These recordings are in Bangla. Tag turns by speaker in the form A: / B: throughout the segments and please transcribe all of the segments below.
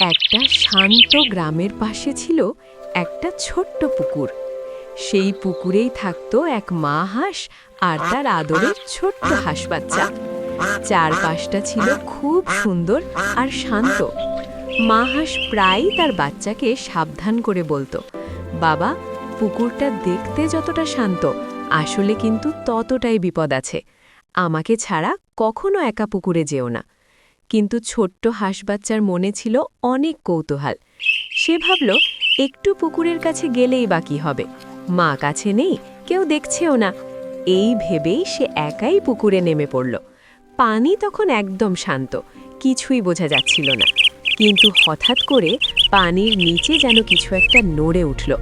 A: একটা শান্ত গ্রামের পাশে ছিল একটা ছোট্ট পুকুর। সেই পুকুরেই থাকতো এক মা হাঁস আর তার আদরের ছোট্ট হাঁস বাচ্চা। চারপাশটা ছিল খুব সুন্দর আর শান্ত। মা হাঁস প্রায়ই তার বাচ্চাকে সাবধান করে বলতো, বাবা, পুকুরটা দেখতে যতটা শান্ত, আসলে কিন্তু ততটাই বিপদ আছে। আমাকে ছাড়া কখনো একা পুকুরে যেও না। কিন্তু ছোট্ট হাঁস বাচ্চার মনে ছিল অনেক কৌতূহল। সে ভাবল, একটু পুকুরের কাছে গেলেই বাকি হবে? মা কাছে নেই, কেউ দেখছেও না। এই ভেবেই সে একাই পুকুরে নেমে পড়ল। পানি তখন একদম শান্ত, কিছুই বোঝা যাচ্ছিল না। কিন্তু হঠাৎ করে পানির নিচে যেন কিছু একটা নড়ে উঠল।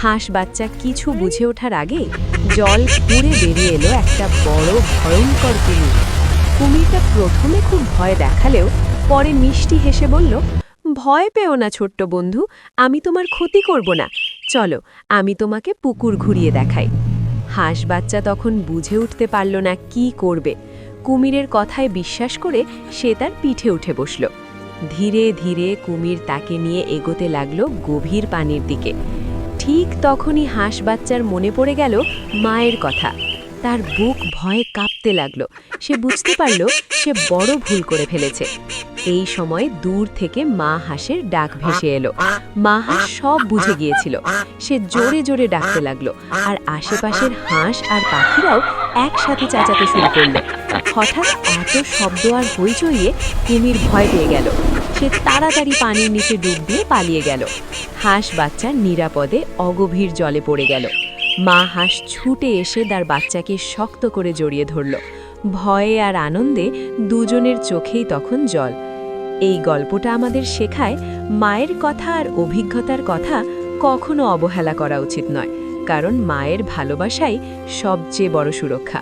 A: হাঁস বাচ্চা কিছু বুঝে ওঠার আগে জল পুড়ে বেরিয়ে এলো একটা বড় ভয়ঙ্কর কুমির। কুমিরটা প্রথমে খুব ভয় দেখালেও পরে মিষ্টি হেসে বলল, ভয় পেও না ছোট্ট বন্ধু, আমি তোমার ক্ষতি করব না। চলো, আমি তোমাকে পুকুর ঘুরিয়ে দেখাই। হাঁস বাচ্চা তখন বুঝে উঠতে পারল না কি করবে। কুমিরের কথায় বিশ্বাস করে সে তার পিঠে উঠে বসল। ধীরে ধীরে কুমির তাকে নিয়ে এগোতে লাগল গভীর পানির দিকে। ঠিক তখনই হাঁস বাচ্চার মনে পড়ে গেল মায়ের কথা। তার বুক ভয়ে কাঁপতে লাগল। সে বুঝতে পারল সে বড় ভুল করে ফেলেছে। এই সময় দূর থেকে মা হাঁসের ডাক ভেসে এলো। মা হাঁস সব বুঝে গিয়েছিল। সে জোরে জোরে ডাকতে লাগল আর আশেপাশের হাঁস আর পাখিরাও একসাথে চেঁচাতে শুরু করল। হঠাৎ এত শব্দ আর হইচইয়ে কুমির ভয় পেয়ে গেল। সে তাড়াতাড়ি পানির নিচে ডুব দিয়ে পালিয়ে গেল। হাঁস বাচ্চা নিরাপদে অগভীর জলে পড়ে গেল। মা হাঁস ছুটে এসে তার বাচ্চাকে শক্ত করে জড়িয়ে ধরল। ভয়ে আর আনন্দে দুজনের চোখেই তখন জল। এই গল্পটা আমাদের শেখায় মায়ের কথা আর অভিজ্ঞতার কথা কখনো অবহেলা করা উচিত নয়, কারণ মায়ের ভালোবাসাই সবচেয়ে বড় সুরক্ষা।